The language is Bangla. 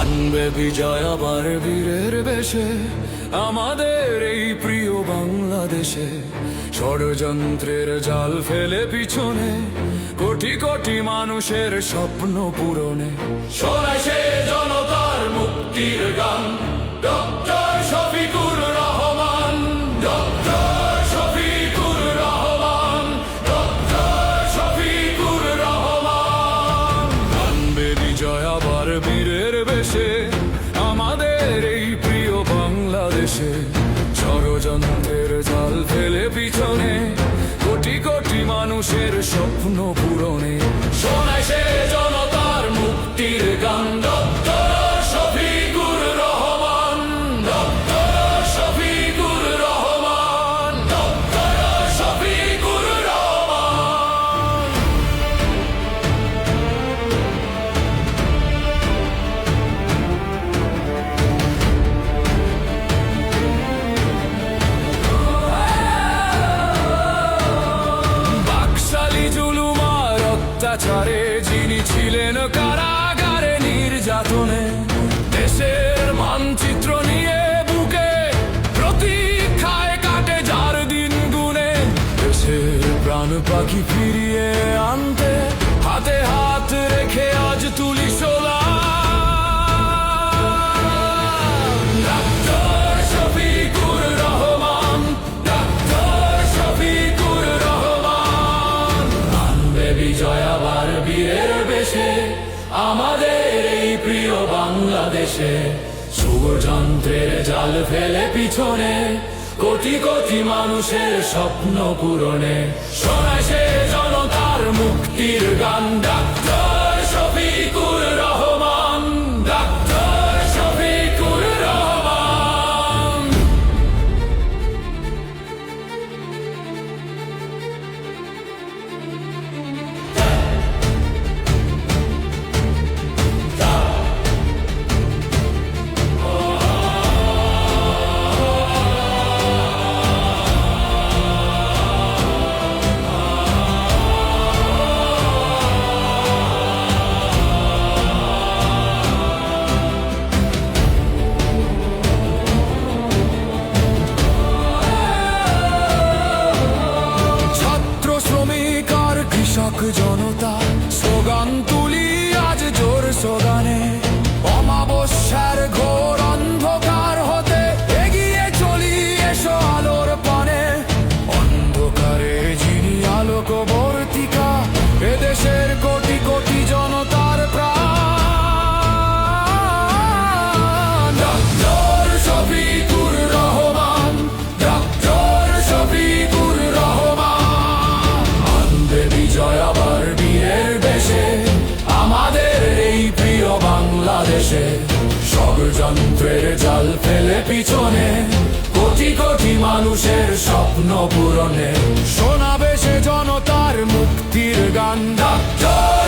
আনবে বিজয় আবার বীরের বেশে আমাদের এই প্রিয় বাংলাদেশে ষড়যন্ত্রের জাল ফেলে পিছনে কোটি কোটি মানুষের স্বপ্ন পূরণে। শোনায় সে জনতার মুক্তির গান। Doctor Shafiqur Rahman doctor Shafiqur Rahman doctor Shafiqur Rahman. আনবে বিজয় আবার বীরের বেশে। বাংলাদেশে ষড়যন্ত্রের জাল ফেলে পিছনে অত্যাচারে যিনি ছিলেন কারাগারে নির্যাতনে, দেশের মানচিত্র নিয়ে বুকে প্রতীক্ষায় কাটে যার দিন গুনে দেশের প্রাণ পাখি ফিরিয়ে আনতে, হাতে হাত রেখে আজ তুলি আমাদের এই প্রিয় বাংলাদেশে সুযন্ত্রের জাল ফেলে পিছনে কোটি কোটি মানুষের স্বপ্ন পূরণে। শোনায় সে জনতার মুক্তির গান কৃষক জনতা স্লোগান তুলি আজ জোর সোগানে অমাবস্যার ঘোর কোটি কোটি মানুষের স্বপ্ন পূরণে। শোনাবে সে জনতার মুক্তির গান। ডাক্তার!